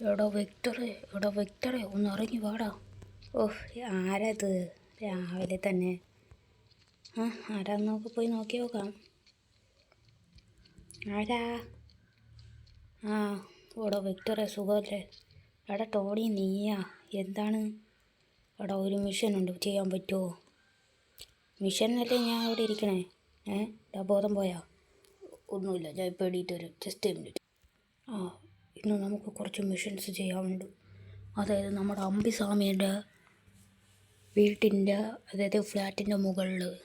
എടാ വിക്ടറെ എടാ വിക്ടറെ ഒന്ന് ഇറങ്ങി വാടാ ഓഹ് ആരത്? രാവിലെ തന്നെ. ആ ആരാ? നോക്കി പോയി നോക്കി നോക്കാം. ആരാ? ആ എടാ വിക്ടറെ സുഖമല്ലേ? എടാ ടോണി നീയാ. എന്താണ്? എടാ ഒരു മിഷൻ ഉണ്ട്. ചെയ്യാൻ പറ്റുമോ മിഷനല്ലേ ഞാൻ അവിടെ ഇരിക്കണേ? ഏ എടാ ബോധം പോയാ? ഒന്നുമില്ല ഞാൻ ഇപ്പോൾ എണീറ്റ് വരും. ജസ്റ്റ് മിനിറ്റ് ആ ഇന്ന് നമുക്ക് കുറച്ച് മിഷൻസ് ചെയ്യാനുണ്ട്. അതായത് നമ്മുടെ അമ്പിസ്വാമിയുടെ വീട്ടിന്റെ അതായത് ഫ്ലാറ്റിന്റെ മുകളിൽ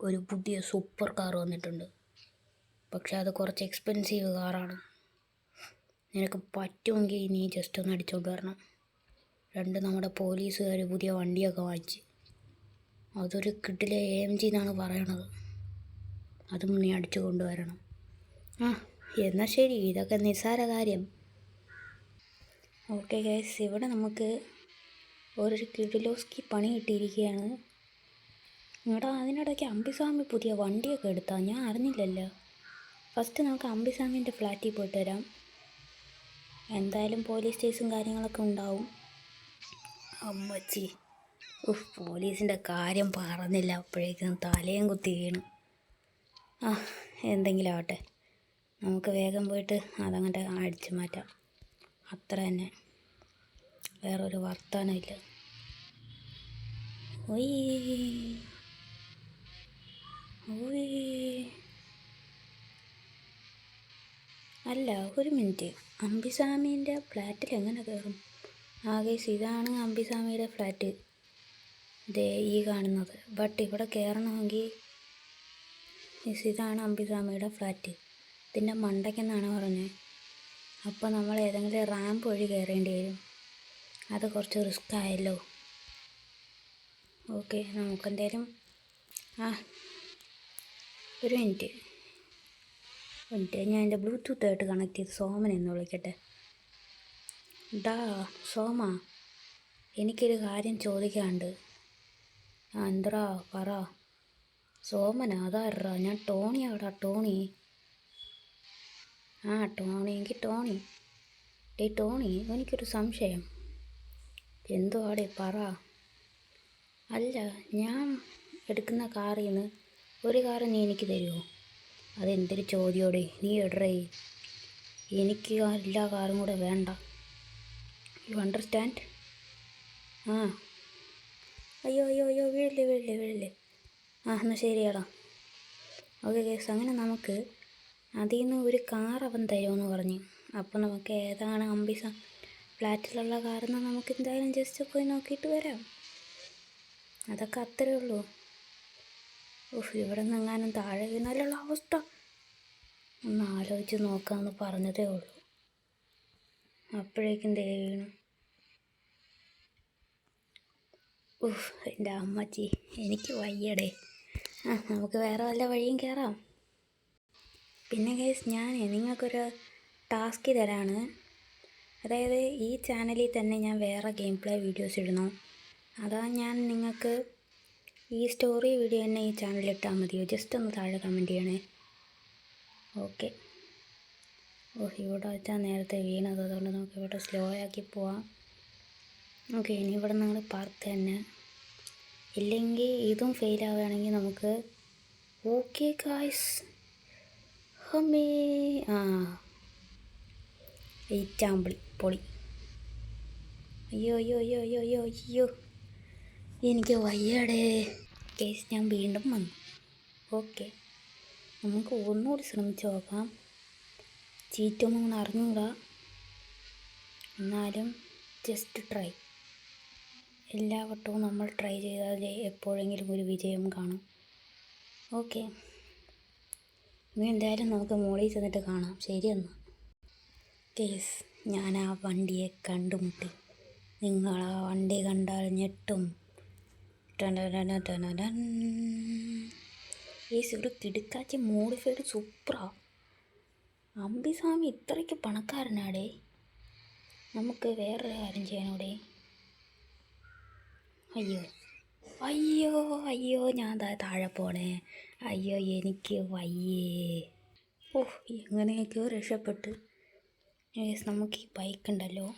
ഒരു പുതിയ സൂപ്പർ കാർ വന്നിട്ടുണ്ട്. പക്ഷെ അത് കുറച്ച് എക്സ്പെൻസീവ് കാറാണ് നിനക്ക് പറ്റുമെങ്കിൽ നീ ജസ്റ്റ് ഒന്ന് അടിച്ചുകൊണ്ട് വരണം. രണ്ട് നമ്മുടെ പോലീസുകാർ പുതിയ വണ്ടിയൊക്കെ വാങ്ങിച്ച്. അതൊരു കിട്ടിലെ എ എം ജി എന്നാണ് പറയണത്. അതും നീ അടിച്ചു കൊണ്ടുവരണം. ആ എന്നാൽ ശരി. ഇതൊക്കെ നിസ്സാര കാര്യം. ഓക്കെ ഗൈസ് ഇവിടെ നമുക്ക് ഒരു കിഡിലോസ്കി പണി കിട്ടിയിരിക്കുകയാണ്. നിങ്ങളുടെ അതിനിടയ്ക്ക് അമ്പിസ്വാമി പുതിയ വണ്ടിയൊക്കെ എടുത്താൽ ഞാൻ അറിഞ്ഞില്ലല്ലോ. ഫസ്റ്റ് നമുക്ക് അമ്പിസ്വാമിന്റെ ഫ്ലാറ്റിൽ പോയിട്ട് തരാം എന്തായാലും പോലീസ് സ്റ്റേഷൻ കാര്യങ്ങളൊക്കെ ഉണ്ടാവും. അമ്മച്ചി. ഉഫ് പോലീസിന്റെ കാര്യം പറഞ്ഞില്ല. അപ്പോഴേക്കും തലയും കുത്തി വീണു. ആ എന്തെങ്കിലും ആവട്ടെ. നമുക്ക് വേഗം പോയിട്ട് അതങ്ങോട്ട് അടിച്ചു മാറ്റാം. അത്ര തന്നെ. വേറൊരു വർത്തമാനമില്ല ഓയ് ഓയ് അല്ല ഒരു മിനിറ്റ്. അമ്പിസ്വാമീന്റെ ഫ്ലാറ്റിൽ എങ്ങനെ കയറും? ആകെ ഇതാണ് അമ്പിസ്വാമിയുടെ ഫ്ലാറ്റ്. ദേ ഈ കാണുന്നത്. ബട്ട് ഇവിടെ കയറണമെങ്കിൽ ഇതാണ് അമ്പിസ്വാമിയുടെ ഫ്ലാറ്റ്. ഇതിന്റെ മണ്ടയ്ക്കെന്നാണ് പറഞ്ഞത്. അപ്പോൾ നമ്മൾ ഏതെങ്കിലും റാമ്പ് വഴി കയറേണ്ടി വരും. അത് കുറച്ച് റിസ്ക് ആയല്ലോ ഓക്കെ നമുക്കെന്തേലും ആ ഒരു മിനിറ്റ്. മിനിറ്റ് ഞാൻ എന്റെ ബ്ലൂടൂത്തായിട്ട് കണക്ട് ചെയ്ത് സോമൻ എന്ന് വിളിക്കട്ടെ. ഡാ സോമ എനിക്കൊരു കാര്യം ചോദിക്കാണ്ട് ആ എന്തടാ പറ. സോമന അതാരാ? ഞാൻ ടോണി ആടാ ടോണി. ആ ടോണി എങ്കിൽ ടോണി. ഡേ ടോണി എനിക്കൊരു സംശയം. എന്തുവാടേ പറ. അല്ല ഞാൻ എടുക്കുന്ന കാറിൽ നിന്ന് ഒരു കാറ് നീ എനിക്ക് തരുമോ അതെന്തൊരു ചോദ്യോടെ നീ എടറേ. എനിക്ക് എല്ലാ കാറും കൂടെ വേണ്ട. യു അണ്ടർസ്റ്റാൻഡ് ആ. അയ്യോ അയ്യോ അയ്യോ വീഴില്ലേ വീഴില്ലേ വീഴില്ലേ ആ എന്നാൽ ശരിയാടാ. ഓക്കെ കേസ് അങ്ങനെ നമുക്ക് അതിൽ നിന്ന് ഒരു കാർ അവൻ തരുമെന്ന് പറഞ്ഞു. അപ്പോൾ നമുക്ക് ഏതാണ് അംബിസ ഫ്ലാറ്റിലുള്ള കാറെന്ന് നമുക്ക് എന്തായാലും ജസ്റ്റ് പോയി നോക്കിയിട്ട് വരാം. അതൊക്കെ അത്രേ ഉള്ളൂ. ഓഹ് ഇവിടെ നിന്ന് എങ്ങാനും താഴെ വീണാലുള്ള അവസ്ഥ. ഒന്ന് ആലോചിച്ച് നോക്കാമെന്ന് പറഞ്ഞതേ ഉള്ളൂ. അപ്പോഴേക്കും ദേ വീണു. ഉഫ് എന്റെ അമ്മച്ചി എനിക്ക് വയ്യടേ. ആ നമുക്ക് വേറെ വല്ല വഴിയും കയറാം പിന്നെ കേസ് ഞാൻ നിങ്ങൾക്കൊരു ടാസ്ക് തരാണ്. അതായത് ഈ ചാനലിൽ തന്നെ ഞാൻ വേറെ ഗെയിം പ്ലേ വീഡിയോസ് ഇടുന്നു. അതാ ഞാൻ നിങ്ങൾക്ക് ഈ സ്റ്റോറി വീഡിയോ തന്നെ ഈ ചാനലിൽ ഇട്ടാൽ മതിയോ? ജസ്റ്റ് ഒന്ന് താഴെ കമന്റ് ചെയ്യണേ. ഓക്കെ ഓ ഇവിടെ വെച്ചാൽ നേരത്തെ വീണത്. അതുകൊണ്ട് നമുക്ക് ഇവിടെ സ്ലോ ആക്കി പോവാം. ഓക്കെ ഇനി ഇവിടെ നിങ്ങൾ പാർത്ത് തന്നെ. ഇല്ലെങ്കിൽ ഇതും ഫെയിൽ ആവുകയാണെങ്കിൽ നമുക്ക് ഓക്കെ കായ്സ് ഹമേ. ആ. ഈറ്റാമ്പിളി പൊളി. അയ്യോ അയ്യോ അയ്യോ അയ്യോ അയ്യോ. അയ്യോ എനിക്ക് വയ്യടേ. കേസ് ഞാൻ വീണ്ടും വന്നു. ഓക്കെ. നമുക്ക് ഒന്നുകൂടി ശ്രമിച്ചു നോക്കാം. ചീറ്റൊന്നും അറിഞ്ഞുകൂടാ. എന്നാലും ജസ്റ്റ് ട്രൈ എല്ലാ വട്ടവും നമ്മൾ ട്രൈ ചെയ്താൽ എപ്പോഴെങ്കിലും ഒരു വിജയം കാണും. ഓക്കെ. ഇനി എന്തായാലും നമുക്ക് മോളിൽ ചെന്നിട്ട് കാണാം. ശരിയെന്നാൽ കേസ്. ഞാൻ ആ വണ്ടിയെ കണ്ടുമുട്ടി. നിങ്ങൾ ആ വണ്ടി കണ്ടാൽ ഞെട്ടും. ഈ ഇവിടെ കിടുക്കാച്ചി മോഡിഫൈഡ് സൂപ്പറാ അമ്പിസ്വാമി ഇത്രയ്ക്ക് പണക്കാരനാടേ. നമുക്ക് വേറൊരു കാര്യം ചെയ്യാനൂടെ? അയ്യോ. അയ്യോ അയ്യോ ഞാൻ താഴെ പോണേ. അയ്യോ എനിക്ക് വയ്യേ. ഓ എങ്ങനെയൊക്കെയോ രക്ഷപ്പെട്ട്. ഏസ് നമുക്ക് ഈ ബൈക്ക് ഉണ്ടല്ലോ.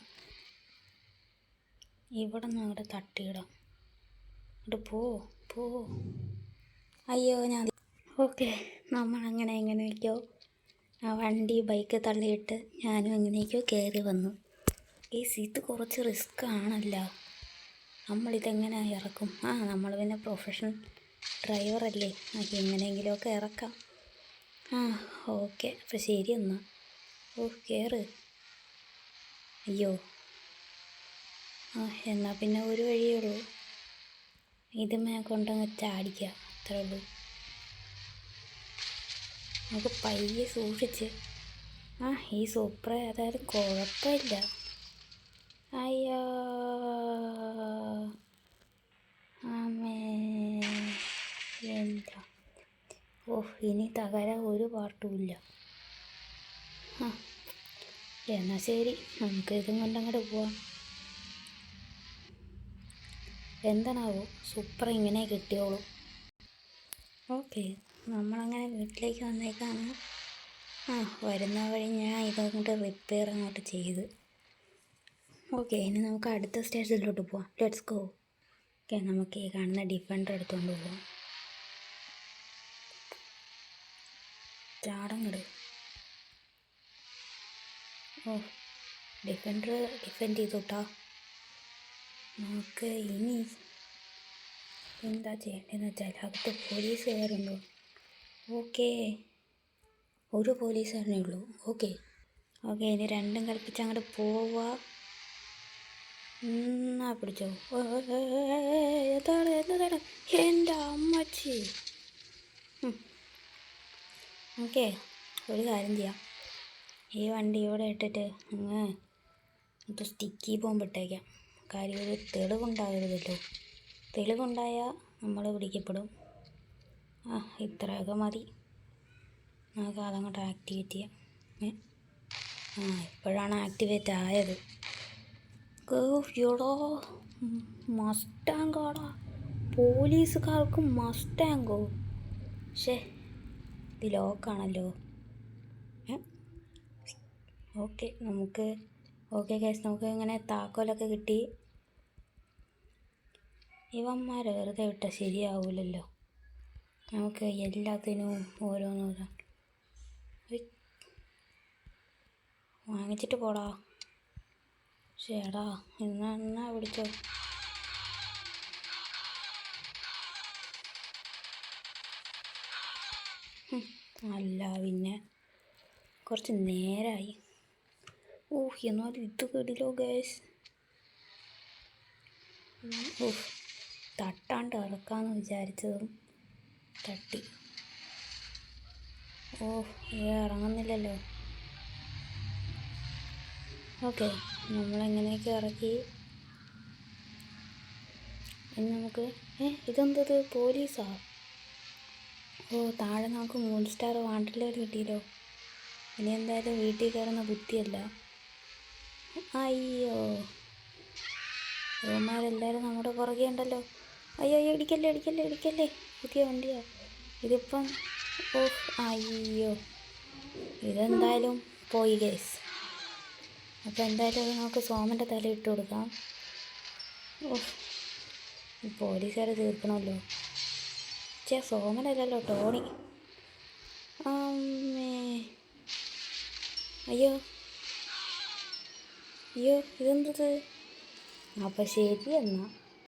ഇവിടെ നിന്ന് അങ്ങോട്ട് തട്ടിയിടാം. അങ്ങോട്ട് പോ പോ. അയ്യോ ഞാൻ ഓക്കെ നമ്മൾ അങ്ങനെ എങ്ങനെയൊക്കെയോ ആ വണ്ടി ബൈക്ക് തള്ളിയിട്ട് ഞാനും എങ്ങനെയൊക്കെയോ കയറി വന്നു. ഈ സീറ്റ് കുറച്ച് റിസ്ക് ആണല്ലോ. നമ്മളിതെങ്ങനെ ഇറക്കും? ആ നമ്മൾ പിന്നെ പ്രൊഫഷണൽ ഡ്രൈവറല്ലേ നമുക്ക് എങ്ങനെയെങ്കിലുമൊക്കെ ഇറക്കാം. ആ ഓക്കെ അപ്പം ശരി എന്നാൽ ഓ കയറ് അയ്യോ. ആ എന്നാൽ പിന്നെ ഒരു വഴിയേ ഉള്ളൂ. ഇതുമേ കൊണ്ടങ്ങ് ചാടിക്കുക അത്രേ ഉള്ളൂ. നമുക്ക് പയ്യെ സൂക്ഷിച്ച്. ആ ഈ സൂപ്പർ ഏതായാലും കുഴപ്പമില്ല. അയ്യോ. ആമേ എന്താ? ഓ ഇനി തകരാൻ ഒരു പാട്ടുമില്ല ആ. എന്നാൽ ശരി. നമുക്ക് ഇതും കൊണ്ടങ്ങോട്ട് പോവാം. എന്താണാവോ? സൂപ്പർ ഇങ്ങനെ കിട്ടിയോളൂ. ഓക്കെ നമ്മളങ്ങനെ വീട്ടിലേക്ക് വന്നേക്കാണ്. ആ വരുന്ന വഴി ഞാൻ ഇതങ്ങോട്ട് റിപ്പയർ അങ്ങോട്ട് ചെയ്ത്. ഓക്കെ ഇനി നമുക്ക് അടുത്ത സ്റ്റേഷനിലോട്ട് പോവാം. ലെറ്റ്സ് ഗോ ഓക്കെ നമുക്ക് ഈ കാണുന്ന ഡിഫൻഡർ എടുത്തുകൊണ്ട് പോവാം. ചാടങ്ങട്. ഓ ഡിഫൻഡർ ഡിഫെൻഡ് ചെയ്തു കേട്ടോ നമുക്ക് ഇനി എന്താ ചെയ്യേണ്ടതെന്ന് വെച്ചാൽ അകത്ത് പോലീസുകാരുണ്ടോ ഓക്കേ ഒരു പോലീസുകാരനേ ഉള്ളൂ. ഓക്കെ ഓക്കെ ഇനി രണ്ടും കൽപ്പിച്ച് അങ്ങോട്ട് പോവുക. എന്നാ പിടിച്ചോ? എന്താണ് എന്താണ്? എന്റെ അമ്മച്ചി. ഓക്കെ ഒരു കാര്യം ചെയ്യാം. ഈ വണ്ടി ഇവിടെ ഇട്ടിട്ട് അങ്ങ് ഇത് സ്റ്റിക്കി ബോംബ് ഇട്ടേക്കാം. കാര്യം ഒരു തെളിവുണ്ടാകരുതല്ലോ തെളിവുണ്ടായാൽ നമ്മൾ പിടിക്കപ്പെടും. ആ ഇത്രയൊക്കെ മതി. നമുക്ക് അതങ്ങോട്ട് ആക്ടിവേറ്റ് ചെയ്യാം. ആ ഇപ്പോഴാണ് ആക്ടിവേറ്റ് ആയത്. എടോ മസ്റ്റാങ്കോടാ പോലീസുകാർക്ക് മസ്റ്റാങ്കോ പക്ഷേ ഇത് ലോക്കാണല്ലോ ഓക്കെ നമുക്ക് ഓക്കെ കേസ് നമുക്ക് ഇങ്ങനെ താക്കോലൊക്കെ കിട്ടി. ഇവന്മാരെ വെറുതെ വിട്ടാൽ ശരിയാവില്ലല്ലോ നമുക്ക് എല്ലാത്തിനും ഓരോന്നോരോ. വാങ്ങിച്ചിട്ട് പോടാ. ചേടാ എന്നാ എന്നാ ഹും, അല്ല പിന്നെ കുറച്ച് നേരമായി ഓ എന്നാൽ ഇത് കേടിലോ ഗേസ് ഓഹ് തട്ടാണ്ട് ഇറക്കാമെന്ന് വിചാരിച്ചതും തട്ടി. ഓ ഇത് ഇറങ്ങുന്നില്ലല്ലോ. ഓക്കെ നമ്മളെങ്ങനെയൊക്കെ ഇറക്കി? ഇനി നമുക്ക് ഏ ഇതെന്തത്? പോലീസാ? ഓ താഴെ നമുക്ക് മൂന്ന് സ്റ്റാർ വാണ്ടലർ കിട്ടിയല്ലോ. ഇനി എന്തായാലും വീട്ടിൽ കയറുന്ന ബുദ്ധിയല്ല. അയ്യോ. ഇവന്മാരെല്ലാവരും നമ്മുടെ പുറകെ ഉണ്ടല്ലോ. അയ്യോ അയ്യോ ഇടിക്കല്ലേ ഇടിക്കല്ലേ ഇടിക്കല്ലേ. പുതിയ വണ്ടിയാ. ഇതിപ്പം ഓ അയ്യോ. ഇതെന്തായാലും പോയി ഗേസ് അപ്പോൾ എന്തായാലും നമുക്ക് സോമന്റെ തല ഇട്ട് കൊടുക്കാം. ഓ പോലീസുകാരെ തീർക്കണമല്ലോ. ചേ സോമനല്ലല്ലോ ടോണി. അയ്യോ. അയ്യോ ഇതെന്തത് അപ്പം ശരി എന്നാ